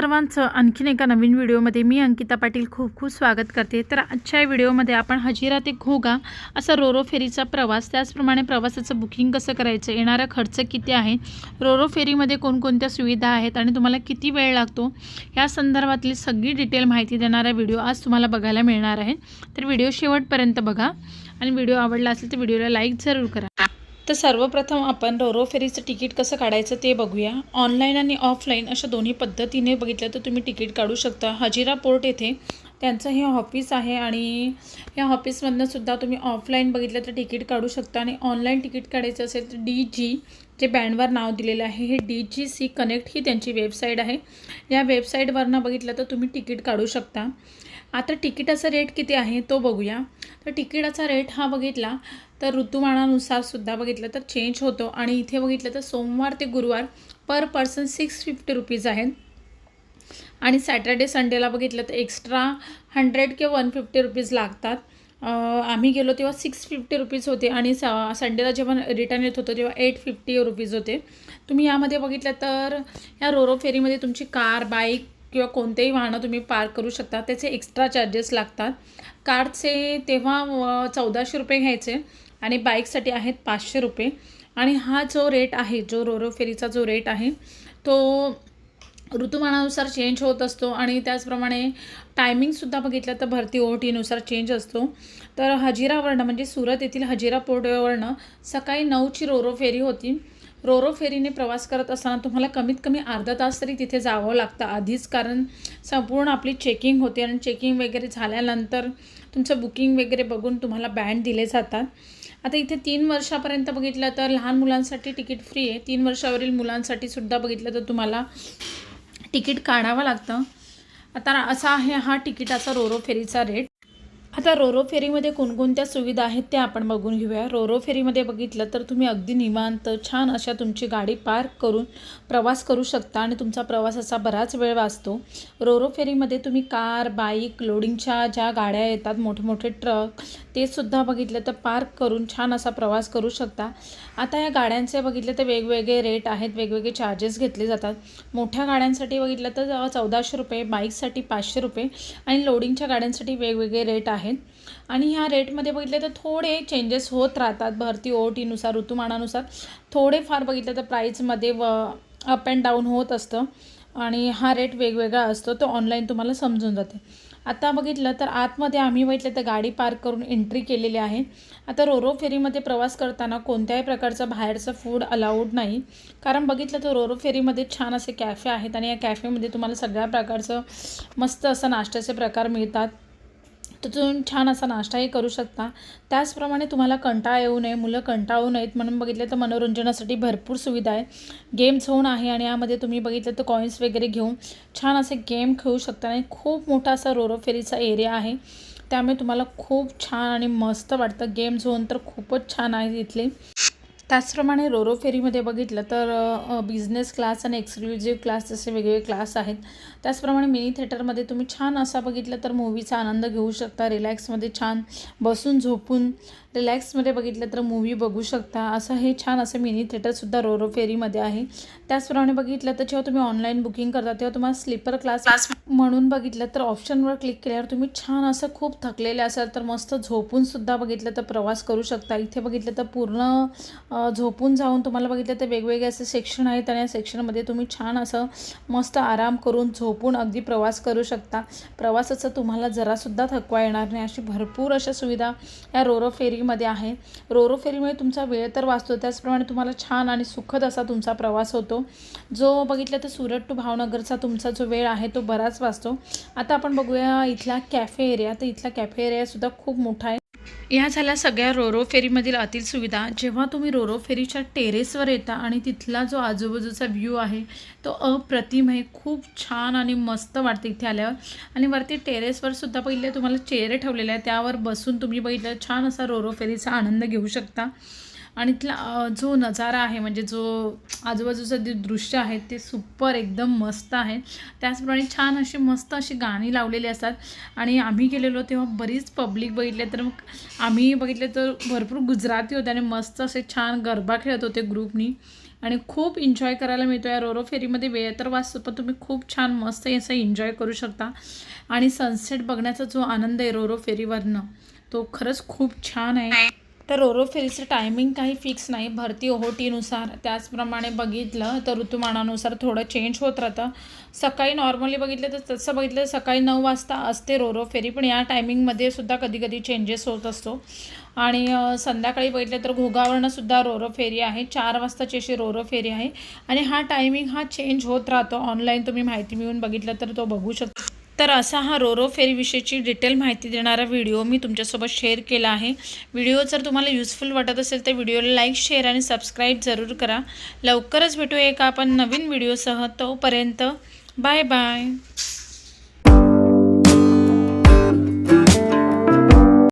सर्वांचं आणखीन एका नवीन व्हिडिओमध्ये मी अंकिता पाटील खूप खूप स्वागत करते. तर आजच्या व्हिडिओमध्ये आपण हजिरा ते घोगा असा रोरो फेरीचा प्रवास त्याचप्रमाणे प्रवासाचं बुकिंग कसं करायचं येणारा खर्च किती आहे रोरो फेरीमध्ये कोणकोणत्या सुविधा आहेत आणि तुम्हाला किती वेळ लागतो या संदर्भातली सगळी डिटेल माहिती देणारा व्हिडिओ आज तुम्हाला बघायला मिळणार आहे. तर व्हिडिओ शेवटपर्यंत बघा आणि व्हिडिओ आवडला असेल तर व्हिडिओला लाईक जरूर करा. तर सर्वप्रथम आपण रोरो फेरीचं तिकीट कसं काढायचं ते बघूया. ऑनलाईन आणि ऑफलाईन अशा दोन्ही पद्धतीने बघितलं तर तुम्ही तिकीट काढू शकता. हजिरा पोर्ट येथे त्यांचं हे ऑफिस आहे आणि या ऑफिसमधनंसुद्धा तुम्ही ऑफलाईन बघितलं तर तिकीट काढू शकता आणि ऑनलाईन तिकीट काढायचं असेल तर डी जी जे बँडवर नाव दिलेलं आहे हे डी जी सी कनेक्ट ही त्यांची वेबसाईट आहे. या वेबसाईटवरनं बघितलं तर तुम्ही तिकीट काढू शकता. आता तिकिटाचा रेट किती आहे तो बघूया. तर तिकिटाचा रेट हा बघितला तर ऋतुमानानुसार सुद्धा बघितलं तर चेंज होतो. आणि इथे बघितलं तर सोमवार ते गुरुवार per person six fifty rupees आहेत. आणि सॅटर्डे संडेला बघितलं तर एक्स्ट्रा हंड्रेड किंवा वन फिफ्टी रुपीज लागतात. आम्ही गेलो तेव्हा सिक्स फिफ्टी रुपीज होते आणि स संडेला जेव्हा रिटर्न येत होतो तेव्हा एट फिफ्टी रुपीज होते. तुम्ही यामध्ये बघितलं तर या रोरो फेरीमध्ये तुमची कार बाईक किंवा कोणतेही वाहनं तुम्ही पार्क करू शकता त्याचे एक्स्ट्रा चार्जेस लागतात. कारचे तेव्हा चौदाशे रुपये घ्यायचे आणि बाईकसाठी आहेत पाचशे रुपये. आणि हा जो रेट आहे जो रोरो फेरीचा जो रेट आहे तो ऋतुमानानुसार चेंज होत असतो आणि त्याचप्रमाणे टायमिंगसुद्धा बघितलं तर भरती ओटीनुसार चेंज असतो. तर हजिरावरनं म्हणजे सुरत येथील हजिरा पोर्टवरनं सकाळी नऊची रोरो फेरी होती. रोरो फेरीने प्रवास करत असताना तुम्हाला कमीत कमी अर्धा तास तरी तिथे जावं लागतं. आधीच कारण संपूर्ण आपली चेकिंग होते आणि चेकिंग वगैरे झाल्यानंतर तुमचं बुकिंग वगैरे बघून तुम्हाला बँड दिले जातात. आता इथे तीन वर्षापर्यंत बघितलं तर लहान मुलांसाठी तिकीट फ्री आहे. तीन वर्षावरील मुलांसाठी सुद्धा बघितलं तर तुम्हाला तिकीट काढावं लागतं. आता असा आहे हा तिकिटाचा रोरो फेरीचा रेट आता रोरो फेरीमध्ये कोणकोणत्या सुविधा आहेत त्या आपण बघून घेऊया. रोरो फेरीमध्ये बघितलं तर तुम्ही अगदी निवांत छान अशा तुमची गाडी पार्क करून प्रवास करू शकता आणि तुमचा प्रवास असा बराच वेळ वाचतो. रोरो फेरीमध्ये तुम्ही कार बाईक लोडिंगच्या ज्या गाड्या येतात मोठे मोठे ट्रक ते सुद्धा बघितलं तर पार्क करून छान असा प्रवास करू शकता. आता या गाड्यांचे बघितलं तर वेगवेगळे रेट आहेत वेगवेगळे चार्जेस घेतले जातात. मोठ्या गाड्यांसाठी बघितलं तर चौदाशे रुपये बाईकसाठी पाचशे रुपये आणि लोडिंगच्या गाड्यांसाठी वेगवेगळे रेट आहेत. आणि ह्या रेटमध्ये बघितलं तर थोडे चेंजेस होत राहतात. भरती ओटीनुसार ऋतुमानानुसार. थोडेफार बघितलं तर प्राईजमध्ये व अप अँड डाऊन होत असतं. आणि हा रेट वेगवेगळा असतो. तो ऑनलाईन तुम्हाला समजून जाते. आता बघितलं तर आतमध्ये आम्ही बघितलं तर गाडी पार्क करून एंट्री केलेली आहे. आता रोरो फेरीमध्ये प्रवास करताना कोणत्याही प्रकारचं बाहेरचं फूड अलाउड नाही. कारण बघितलं तर रोरो फेरीमध्ये छान असे कॅफे आहेत. आणि या कॅफेमध्ये तुम्हाला सगळ्या प्रकारचं मस्त असं नाश्त्याचे प्रकार मिळतात. तर तुम्ही छान असा नाश्ताही करू शकता. त्याचप्रमाणे तुम्हाला कंटाळा येऊ नये मुलं कंटाळू नयेत म्हणून बघितलं तर मनोरंजनासाठी भरपूर सुविधा आहे. गेम झोन आहे आणि यामध्ये तुम्ही बघितलं तर कॉईन्स वगैरे घेऊन छान असे गेम खेळू शकता आणि खूप मोठा असा रोरोफेरीचा एरिया आहे. त्यामुळे तुम्हाला खूप छान आणि मस्त वाटतं. गेम झोन तर खूपच छान आहे इथली. त्याचप्रमाणे रोरो फेरीमध्ये बघितलं तर बिझनेस क्लास आणि एक्सक्लुझिव्ह क्लास असे वेगवेगळे क्लास आहेत. त्याचप्रमाणे मिनी थिएटरमध्ये तुम्ही छान असा बघितलं तर मूवीचा आनंद घेऊ शकता रिलॅक्समध्ये छान बसून झोपून रिलॅक्समध्ये बघितलं तर मूवी बघू शकता. असं हे छान असं मिनी थिएटरसुद्धा रोरो फेरीमध्ये आहे. त्याचप्रमाणे बघितलं तर जेव्हा तुम्ही ऑनलाईन बुकिंग करता तेव्हा तुम्हाला स्लीपर क्लास क्लास म्हणून बघितलं तर ऑप्शनवर क्लिक केल्यावर तुम्ही छान असं खूप थकलेले असाल तर मस्त झोपून सुद्धा बघितलं तर प्रवास करू शकता. इथे बघितलं तर पूर्ण झोपून जाऊन तुम्हाला बघितलं तर वेगवेगळे असे सेक्शन आहेत आणि या सेक्शनमध्ये तुम्ही छान असं मस्त आराम करून झोपून अगदी प्रवास करू शकता. प्रवासाचं तुम्हाला जरासुद्धा थकवा येणार नाही. अशी भरपूर अशा सुविधा या रोरो फेरीमध्ये आहे. रोरो फेरीमुळे तुमचा वेळ तर वाचतो. त्याचप्रमाणे तुम्हाला छान आणि सुखद असा तुमचा प्रवास होतो. जो बघितलं तर सुरत टू भावनगरचा तुमचा जो वेळ आहे तो बराच वाचतो. आता आपण बघूया इथला कॅफे एरिया. तर इथला कॅफे एरियासुद्धा खूप मोठा आहे. ह्या झाल्या सगळ्या रोरो फेरीमधील आतील सुविधा. जेव्हा तुम्ही रोरो फेरीच्या टेरेसवर येता आणि तिथला जो आजूबाजूचा व्ह्यू आहे तो अप्रतिम आहे. खूप छान आणि मस्त वाटते इथे आल्यावर. आणि वरती टेरेसवर सुद्धा पहिले तुम्हाला चेअर ठेवलेले आहे त्यावर बसून तुम्ही बघितलं छान असा रोरो फेरीचा आनंद घेऊ शकता. आणि तिथला जो नजारा आहे म्हणजे जो आजूबाजूचं जे दृश्य आहे ते सुपर एकदम मस्त आहे. त्याचप्रमाणे छान अशी मस्त अशी गाणी लावलेली असतात. आणि आम्ही गेलेलो तेव्हा बरीच पब्लिक बघितले. तर मग आम्ही बघितले तर भरपूर गुजराती होते आणि मस्त असे छान गरबा खेळत होते ग्रुपनी. आणि खूप एन्जॉय करायला मिळतो. या रोरो फेरीमध्ये वेळ तर वाचतो पण तुम्ही खूप छान मस्त असं एन्जॉय करू शकता. आणि सनसेट बघण्याचा जो आनंद आहे रोरो फेरीवरनं तो खरंच खूप छान आहे. तर रोरो टायमिंग काही फिक्स नाही. भरती ओहोटीनुसार. त्याचप्रमाणे बघितलं तर ऋतुमानानुसार थोडं चेंज होत राहतं. सकाळी नॉर्मली बघितलं तर तसं बघितलं तर सकाळी नऊ वाजता असते रोरो फेरी पण या टायमिंगमध्ये सुद्धा कधी कधी चेंजेस होत असतो. आणि संध्याकाळी बघितलं तर घोगावरनं सुद्धा रोरो फेरी आहे. चार वाजताची अशी रोरो फेरी आहे. आणि हा टायमिंग हा चेंज होत राहतो. ऑनलाईन तुम्ही माहिती मिळून बघितलं तर तो बघू शकतो. तर असा हा रोरो फेरीविषयीची डिटेल माहिती देणारा व्हिडिओ मी तुमच्यासोबत शेअर केला आहे. व्हिडिओ जर तुम्हाला युजफुल वाटत असेल तर व्हिडिओला लाईक शेअर आणि सबस्क्राईब जरूर करा. लवकरच भेटूया एका आपण नवीन व्हिडिओसह. तोपर्यंत बाय बाय.